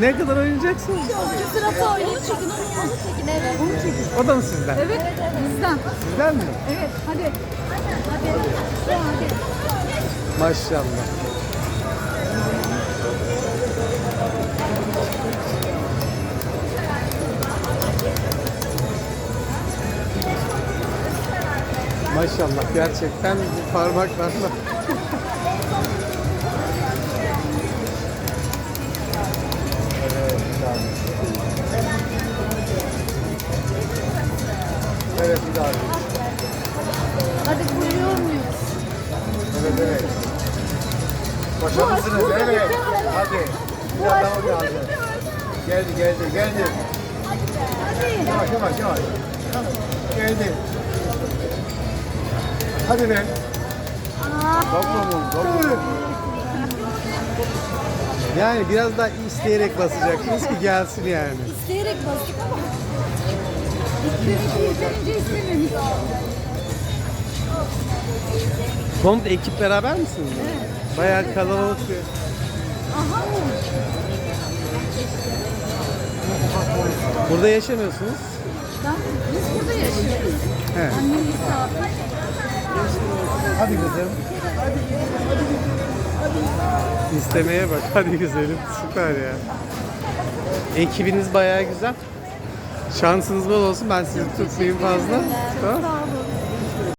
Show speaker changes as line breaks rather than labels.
Ne kadar oynayacaksınız?
Sıratı oynayın. Çekin onu, çekin. Evet. Onu çekin.
O da mı sizden?
Evet, bizden.
Sizden mi?
Evet, hadi. Hadi. Hadi.
Maşallah. Maşallah gerçekten parmaklarla. Evet bir daha.
Hadi buyuruyor muyuz?
Evet evet. Başarısınız evet. Hadi. Biraz daha hadi hadi. Geldi geldi geldi. Yavaş yavaş yavaş. Geldi. Hadi be. Toplamın toplamın. Yani biraz daha isteyerek basacaksınız ki gelsin yani.
İsteyerek bastık ama.
Komple ekip beraber misiniz? Bayağı kalabalık bir.
Aha.
Burada yaşamıyorsunuz.
Ben, biz burada yaşıyoruz.
He.
Annem misafir.
Hadi kızım. İstemeye bak. Hadi güzelim. Süper ya. Ekibiniz bayağı güzel. Şansınız bol olsun. Ben sizi tutmayayım fazla. Tamam.
Sağ olun.